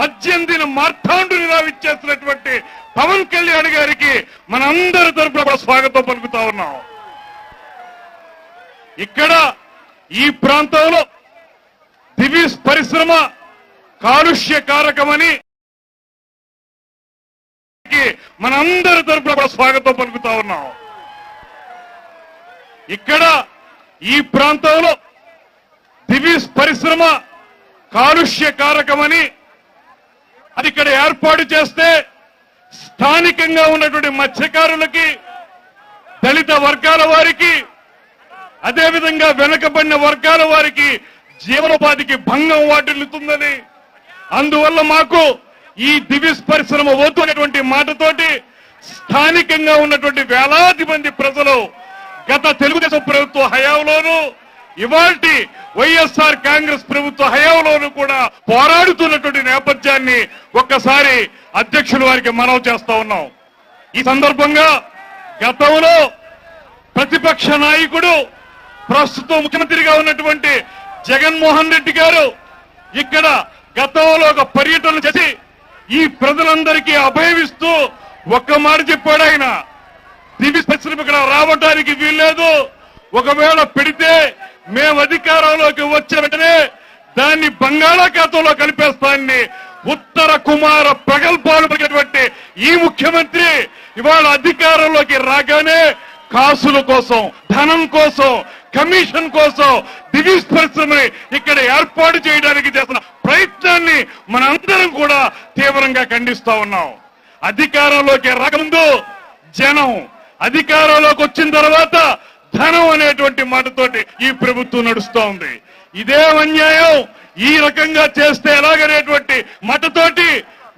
మధ్యందిన మార్తాండునిలా ఇచ్చేసినటువంటి పవన్ కళ్యాణ్ గారికి మనందరి తరపున కూడా స్వాగతం పలుకుతా ఉన్నాం. ఇక్కడ ఈ ప్రాంతంలో దివీస్ పరిశ్రమ కాలుష్య కారకమని మనందరి తరపున కూడా స్వాగతం పలుకుతా ఉన్నాం. ఇక్కడ ఈ ప్రాంతంలో దివీస్ పరిశ్రమ కాలుష్య కారకమని అది ఇక్కడ ఏర్పాటు చేస్తే స్థానికంగా ఉన్నటువంటి మత్స్యకారులకి దళిత వర్గాల వారికి అదేవిధంగా వెనుకబడిన వర్గాల వారికి జీవనోపాధికి భంగం వాటిల్లుతుందని. అందువల్ల మాకు ఈ దివిస్ పరిశ్రమ వద్దు అనేటువంటి మాటతోటి స్థానికంగా ఉన్నటువంటి వేలాది మంది ప్రజలు గత తెలుగుదేశం ప్రభుత్వ హయాంలోనూ ఇవాల్టి వైఎస్ఆర్ కాంగ్రెస్ ప్రభుత్వ హయాంలోనూ కూడా పోరాడుతున్నటువంటి నేపథ్యాన్ని ఒక్కసారి అధ్యక్షులు వారికి మనవి చేస్తా ఉన్నాం. ఈ సందర్భంగా గతంలో ప్రతిపక్ష నాయకుడు ప్రస్తుతం ముఖ్యమంత్రిగా ఉన్నటువంటి జగన్మోహన్ రెడ్డి గారు ఇక్కడ గతంలో ఒక పర్యటన చేసి ఈ ప్రజలందరికీ అభయమిస్తూ ఒక్క మాట చెప్పాడు ఆయన. దివి పరిశ్రమ ఇక్కడ రావడానికి వీల్లేదు. ఒకవేళ పెడితే మేము అధికారంలోకి వచ్చిన వెంటనే దాన్ని బంగాళాఖాతంలో కలిపేస్తానని ఉత్తర కుమార ప్రగల్భాలు పలికినటువంటి ఈ ముఖ్యమంత్రి ఇవాళ అధికారంలోకి రాగానే కాసుల కోసం ధనం కోసం కమిషన్ కోసం దివీస్ పరిశ్రమని ఇక్కడ ఏర్పాటు చేయడానికి చేస్తున్న ప్రయత్నాన్ని మనందరం కూడా తీవ్రంగా ఖండిస్తా ఉన్నాం. అధికారంలోకి రాకముందు జనం అధికారంలోకి వచ్చిన తర్వాత ధనం అనేటువంటి మాటతోటి ఈ ప్రభుత్వం నడుస్తూ ఉంది. ఇదే అన్యాయం ఈ రకంగా చేస్తే ఎలాగనేటువంటి మటతోటి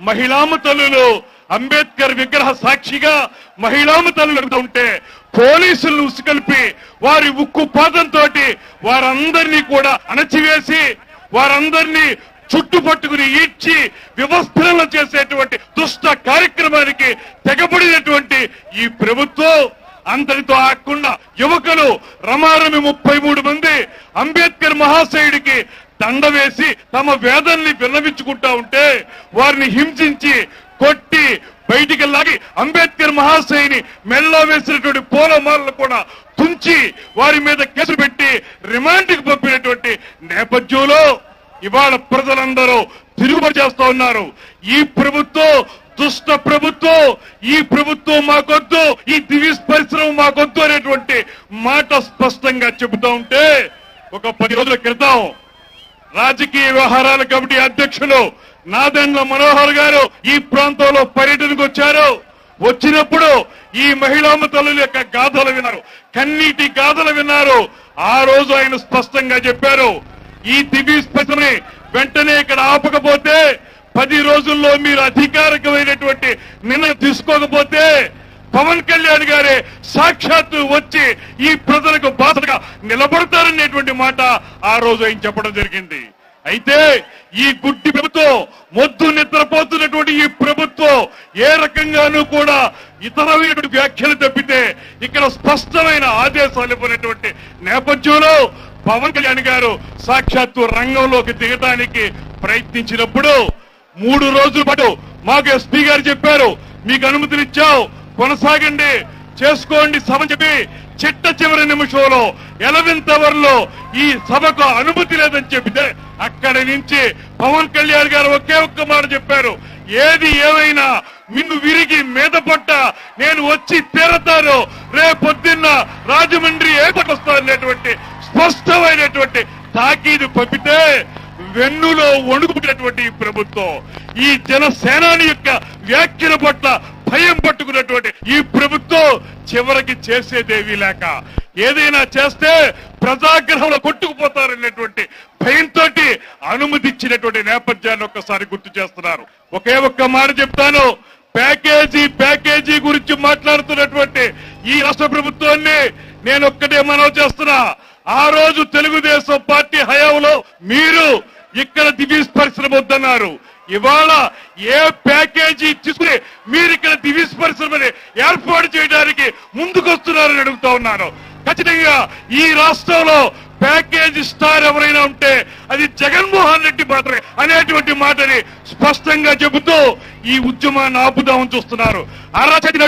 మహిళామ తల్లులు అంబేద్కర్ విగ్రహ సాక్షిగా మహిళామ తల్లులు ఉంటే పోలీసులను ఉసుకల్పి వారి ఉక్కు పాదంతో వారందరినీ కూడా అణచివేసి వారందరినీ చుట్టుపట్టుకుని ఈడ్చి వ్యవస్థలను చేసేటువంటి దుష్ట కార్యక్రమానికి తెగబడినటువంటి ఈ ప్రభుత్వం అందరితో ఆకుండా యువకులు రమారమి ముప్పై మూడు మంది అంబేద్కర్ మహాశయుడికి దండ వేసి తమ వేదల్ని విన్నవించుకుంటా ఉంటే వారిని హింసించి కొట్టి బయటికి లాగి అంబేద్కర్ మహాశయుని మెల్లో వేసినటువంటి పూలమాలను కూడా తుంచి వారి మీద కేసు పెట్టి రిమాండ్కి పంపినటువంటి నేపథ్యంలో ఇవాళ ప్రజలందరూ తిరుగుబడి చేస్తా ఉన్నారు. ఈ ప్రభుత్వం దుష్ట ప్రభుత్వం ఈ ప్రభుత్వం మాకొద్దు ఈ దివీస్ పరిశ్రమ మాకొద్దు అనేటువంటి మాట స్పష్టంగా చెబుతా ఉంటే ఒక పది రోజుల క్రితం రాజకీయ వ్యవహారాల కమిటీ అధ్యక్షులు నాదెండ్ల మనోహర్ గారు ఈ ప్రాంతంలో పర్యటనకు వచ్చారు. వచ్చినప్పుడు ఈ మహిళామ తల్లుల యొక్క గాథలు విన్నారు. కన్నీటి గాథలు విన్నారు. ఆ రోజు ఆయన స్పష్టంగా చెప్పారు. ఈ దివీస్ పరిశ్రమని వెంటనే ఇక్కడ ఆపకపోతే పది రోజుల్లో మీరు అధికారికమైనటువంటి నిర్ణయం తీసుకోకపోతే పవన్ కళ్యాణ్ గారే సాక్షాత్తు వచ్చి ఈ ప్రజలకు బాధగా నిలబడతారనేటువంటి మాట ఆ రోజు ఆయన చెప్పడం జరిగింది. అయితే ఈ గుడ్డి ప్రభుత్వం మొద్దు నిద్రపోతున్నటువంటి ఈ ప్రభుత్వం ఏ రకంగానూ కూడా ఇతరమైనటువంటి వ్యాఖ్యలు తప్పితే ఇక్కడ స్పష్టమైన ఆదేశాలు ఇవ్వనటువంటి నేపథ్యంలో పవన్ కళ్యాణ్ గారు సాక్షాత్తు రంగంలోకి దిగడానికి ప్రయత్నించినప్పుడు మూడు రోజుల పాటు మాకు ఎస్పీ గారు చెప్పారు. మీకు అనుమతినిచ్చావు కొనసాగండి. చేసుకోండి సభ చెప్పి చిట్ట చివరి నిమిషంలో ఎలవెంత్ అవర్లో ఈ సభకు అనుమతి లేదని చెబితే అక్కడి నుంచి పవన్ కళ్యాణ్ గారు ఒకే ఒక్క మాట చెప్పారు. ఏది ఏమైనా నిన్ను విరిగి మీద పట్ట నేను వచ్చి తీరతాను. రేపొద్దున్న రాజమండ్రి ఏర్పడొస్తాననేటువంటి స్పష్టమైనటువంటి తాకీదు పంపితే వెన్నులో వణుకుతున్నటువంటి ప్రభుత్వం ఈ జనసేనాని యొక్క వ్యాఖ్యల పట్ల భయం పట్టుకున్నటువంటి ఈ ప్రభుత్వం చివరికి చేసేదేవి లేక ఏదైనా చేస్తే ప్రజాగ్రహంలో కొట్టుకుపోతారనేటువంటి భయంతో అనుమతిచ్చినటువంటి నేపథ్యాన్ని ఒక్కసారి గుర్తు చేస్తున్నారు. ఒకే ఒక్క మాట చెప్తాను ప్యాకేజీ ప్యాకేజీ గురించి మాట్లాడుతున్నటువంటి ఈ రాష్ట్ర ప్రభుత్వాన్ని నేను ఒక్కటే మనవి చేస్తున్నా. ఆ రోజు తెలుగుదేశం పార్టీ హయాంలో మీరు ఇక్కడ దివ్య పరిశ్రమ వద్దన్నారు. ఇవాళ ఏ ప్యాకేజీ తీసుకుని మీరు ఇక్కడ దివ్య పరిశ్రమని ఏర్పాటు చేయడానికి ముందుకొస్తున్నారని అడుగుతా ఉన్నాను. ఖచ్చితంగా ఈ రాష్ట్రంలో ప్యాకేజ్ స్టార్ ఎవరైనా ఉంటే అది జగన్మోహన్ రెడ్డి మాత్రమే అనేటువంటి మాటని స్పష్టంగా చెబుతూ ఈ ఉద్యమాన్ని ఆపుదామని చూస్తున్నారు. అరచటిన